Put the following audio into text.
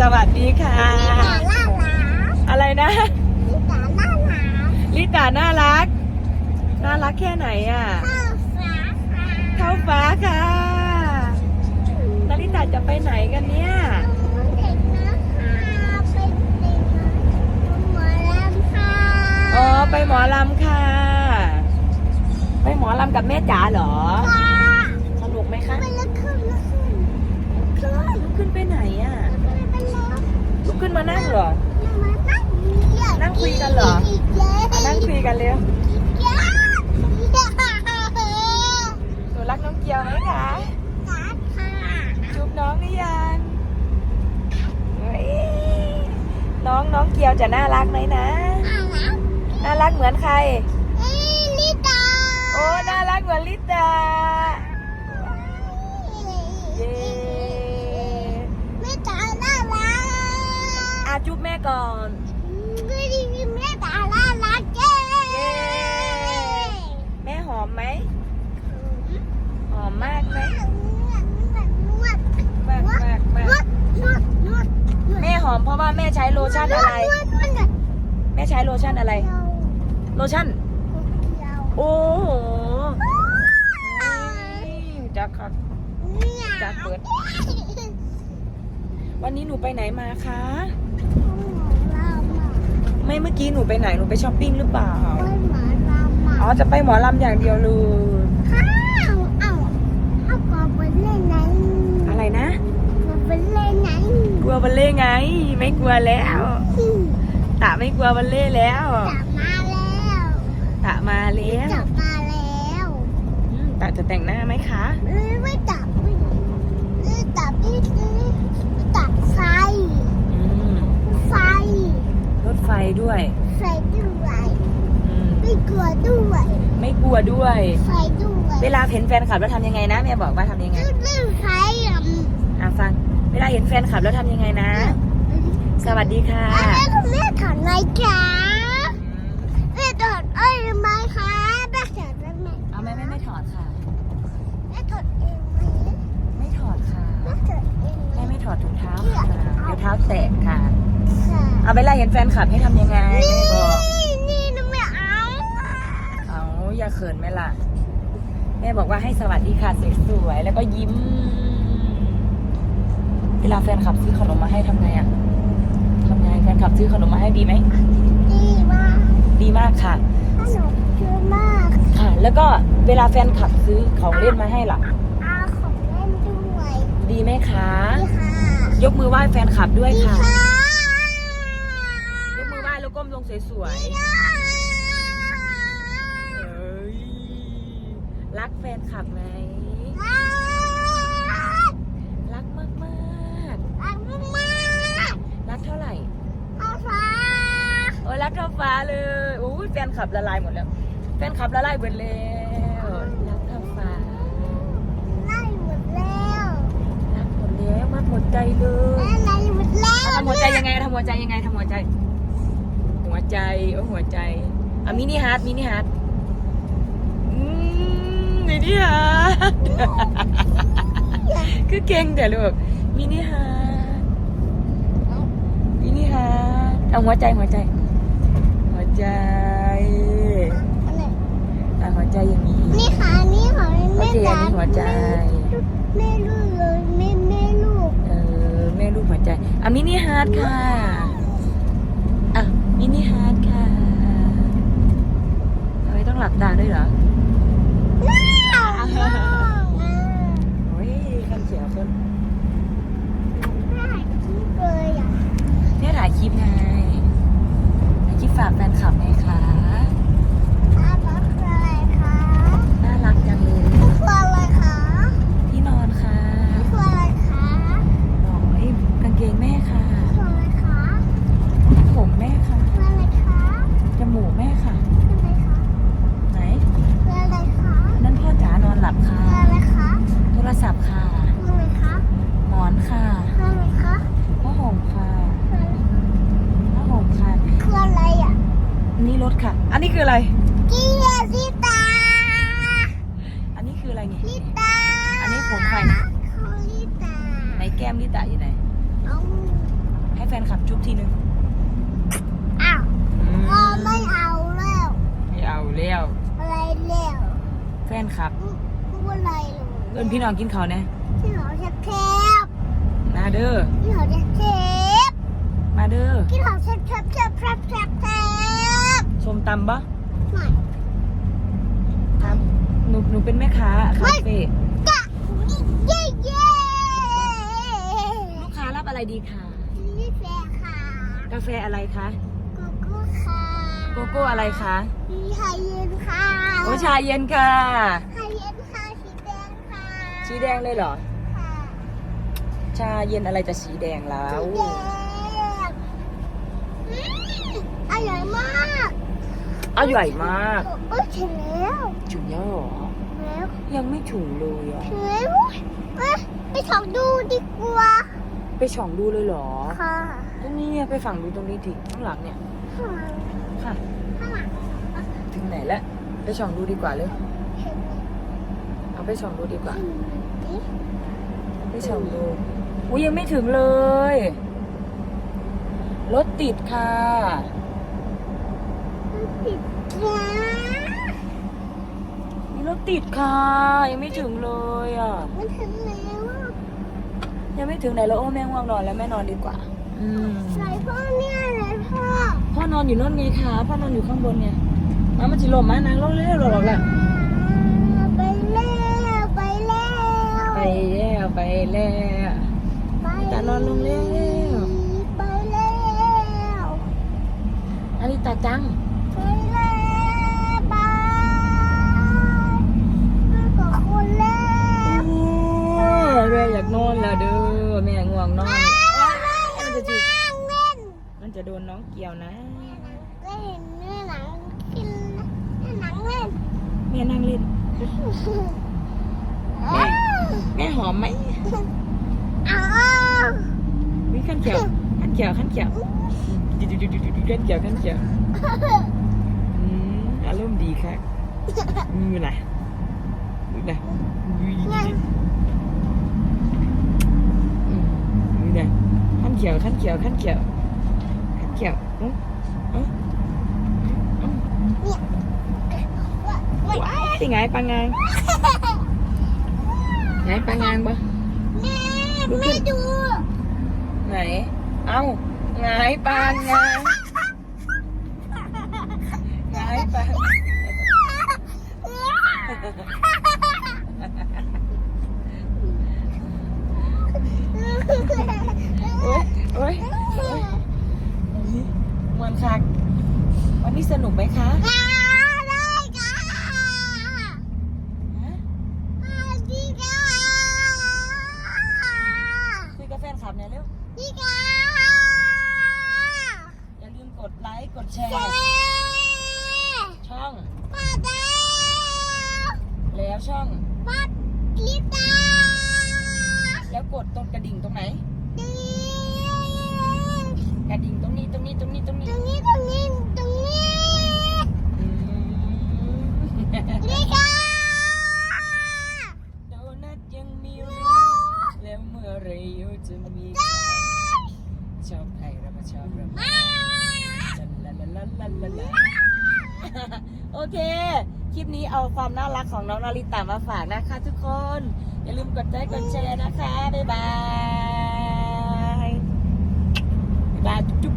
สวัสดีค่ะ อะไรนะ ลิตาน่ารัก น่ารักแค่ไหนอะ เท้าฟ้าค่ะนาริตาจะไปไหนกันเนี่ย อ๋อ ไปหมอลำค่ะ ไปหมอลำกับแม่จ๋าเหรอ สนุกไหมคะลุกขึ้นไปไหนอะ ลุกขึ้ นมานั่งเหรอ นั่งคุยกันเหรออะนั่งคุยกันเร็วหนูรักน้องเกียวไหมคะ จูบน้องหรือยังเฮ้ยน้องน้องเกียวจะน่ารักไหมนะ น่ารักเหมือนใคร โอ้ น่ารักเหมือนลิตา เย้อา จุ๊บแม่ก่อนแม่หอมไหม หอมมากไหมมากมากมากแม่หอมเพราะว่าแม่ใช้โลชั่นอะไร แม่ใช้โลชั่นอะไร โลชั่น โอ้โหจักครับจากเปิด วันนี้หนูไปไหนมาคะ ไม่เมื่อกี้หนูไปไหนหนูไปช้อปปิ้งหรือเปล่า อ๋อจะไปหมอลำอย่างเดียวเลยอะไรนะกลัวบัลเล่ไง ไม่กลัวแล้วตะไม่กลัวบัลเล่แล้วตะมาแล้วอืมตะจะแต่งหน้าไหมคะไฟ อืม ไฟ รถไฟด้วย ไฟด้วย อืม ไม่กลัว ด้วยไม่กลัวด้วย ไฟด้วยเวลาเห็นแฟนคลับแล้วทำยังไงนะแม่บอกว่าทำยังไงเรื่องไฟอะอะฟัง เวลาเห็นแฟนคลับแล้วทำยังไงนะ สวัสดีค่ะแม่คุณแม่ถอดไหมคะแม่ถอดเอ้ยไหมคะแม่ถอดได้ไหมเอาแม่ไม่ไม่ถอดค่ะแม่ถอดเองไหมไม่ถอดค่ะแม่ถอดเองไหมแม่ไม่ถอดถุงเท้าค่ะเดี๋ยวเท้าแตกค่ะค่ะเอาเวลาเห็นแฟนคลับให้ทำยังไงแม่บอก นี่นี่หนูไม่เอา เอาอย่าเขินไหมล่ะ แม่บอกว่าให้สวัสดีค่ะสวยๆแล้วก็ยิ้ม เวลาแฟนคลับซื้อขนมมาให้ทำไงอะทำไงแฟนคลับซื้อขนมมาให้ดีไหมดีมากดีมากค่ะขนมเยอะมากค่ะ แล้วก็เวลาแฟนคลับซื้อของเล่นมาให้ล่ะเอาของเล่นด้วย ดีไหมคะดีค่ะยกมือไหว้แฟนคลับด้วยดีค่ะค่ะ ยกมือไหว้แล้วก้มลงสวยๆเอ้ย รักแฟนคลับไหม รักมากมากๆรักเท่าไหร่โอ้ยรักเท่าฟ้าเลยโอ้ยแฟนคลับละลายหมดแล้ว แฟนคลับละลายหมดแล้วรักเท่าฟ้ารักหมดแล้วมากหมดใจเลยทำหัวใจยังไงทำหัวใจยังไงทำหัวใจ หัวใจโอ้หัวใจอะมินิฮาร์ดมินิฮาร์ดอืมมิ นิฮาร์ดคือเก่งเดี๋ยวลูกมินิฮาร์ดมินิฮาร์ดเอาหัวใจหัวใจ หัวใจอะหัวใจอย่างนี้นี่ค่ะนี่ของโอแม่เคอัจ๋านนี้หัวใจ แม่ลูกเลยแม่แม่ลูกเออแม่รูปหัวใจอะมินิฮาร์ดค่ะ อะมินิฮาร์ดค่ะทำไมต้องหลับตาด้วยเหรอ ว้าว โอ้ยกันเสียวคน น่าคิดเลยอะ แม่ถ่ายคลิปไงถ่ายคลิปฝากแฟนคลับไงคะ อาบักอะไรคะ น่ารักจังเลย นี่คืออะไรคะ ที่นอนค่ะ นี่คืออะไรคะ โอ้ยกางเกงแม่ค่ะ คืออะไรคะ ผมแม่ค่ะ คืออะไรคะ จมูกแม่ค่ะ คืออะไรคะ ไหน คืออะไรคะ อันนั่นพ่อจ๋านอนหลับค่ะ คืออะไรคะ โทรศัพท์ค่ะ คืออะไรคะ หมอนค่ะ คืออะไรคะ ผ้าห่มค่ะ คืออะไร ผ้าห่มค่ะ คืออะไรอะ อั นนี้รถค่ะ อันนี้คืออะไรเกียร์ลิตาอันนี้คืออะไรนี่ ลิตาอันนี้ผมใครคือลิตาไหนแก้มลิตาอยู่ไหน เอาฟนคลับจุ๊บทีนึงอ้าวอืมพ่อไม่เอาแล้ว ไม่เอาแล้วอะไรแล้วแฟนคลับพูดอะไรหรอเอินพี่น้องกินข้าวแน่พี่หนอจะแคบมาเด้อพี่หนอจะแคบมาเด้อพี่หนอแคบแคบแคบแคบแคบแคบ ส้มตำปะไม่ทำหนูหนูเป็นแม่ค้าคาเฟ่กะเย่เย่ลูกค้ารับอะไรดีคะนี่แฟค่ะ กาแฟอะไรคะโกโก้ค่ะโกโก้อะไรคะมีไฮเย็นค่ะโอชาเย็นค่ะไฮเย็นค่ะสีแดงค่ะสีแดงเลยเหรอค่ะชาเย็นอะไรจะสีแดงแล้วสีแดงอืมอร่อยมาก อร่อยมากโอ้ยถึงแล้วถึงแล้วเหรอแล้วยังไม่ถึงเลยอะถึงแล้วเอ้ยไปส่องดูดีกว่าไปส่องดูเลยเหรอค่ะตรงนี้เนี่ยไปฝั่งดูตรงนี้ทีข้างหลังเนี่ยข้างหลังค่ะข้างหลังถึงไหนแล้วไปส่องดูดีกว่าเลยเห็นไหมเอาไปส่องดูดีกว่าอืมนี่ไปส่องดูอุ้ยยังไม่ถึงเลยรถติดค่ะมัน ติดแล้วมีรถติดค่ะ ยังไม่ถึงเลยอะ มันถึงแล้วยังไม่ถึงไหนแล้วโอ้แม่ง่วงนอนแล้วแม่นอนดีกว่า อืมไหนพ่อเนี่ยไหนพ่อพ่อนอนอยู่นั่นไงคะพ่อนอนอยู่ข้างบนไงมามันจิลมมานางรถเร็วๆหรอกแหละไปแล้วไปแล้วไปแล้วไปแล้วไปตานอนลงแล้วไปแล้วอันนี้ตาจัง ไปแล้วไปไปกับคนแล้ว โอ้ยแม่อยากนอนแล้วเด้อแม่ง่วงนอน มันจะจิ นั่งเล่น มันจะโดนน้องเกี่ยวนะ ก็เห็นเนื้อหนังกินเนื้อหนังเล่น แม่นั่งเล่น แม่แม่หอมไหมอ้าวมีขั้นเกี่ยวขั้นเกี่ยวขั้นเกี่ยวขั้นเกี่ยวขั้นเกี่ยวอืมอารมณ์ดีค่ะมือไหนมือไหนมือมือไหนขั้นเกี่ยวขั้นเกี่ยวขั้นเกี่ยวขั้นเกี่ยวอื้ออื้ออื้อ ว้ายไงปังงางไงปังงางบ่แม่ไม่ดู ไหน เอ้าไงปังงางไงปังโอ๊ยโอ้ยมันคักวันนี้สนุกไหมคะ ได้ค่ะ ฮะ ดีค่ะ คุยกับแฟนคลับ เนี่ยเร็วดีค่ะอย่าลืมกดไลค์ กดแชเจ๊ร์ โอเค คลิปนี้เอาความน่ารักของน้องนาริตามาฝากนะคะทุกคน อย่าลืมกดไลค์กดแชร์นะคะ บ๊ายบาย บ๊ายบาย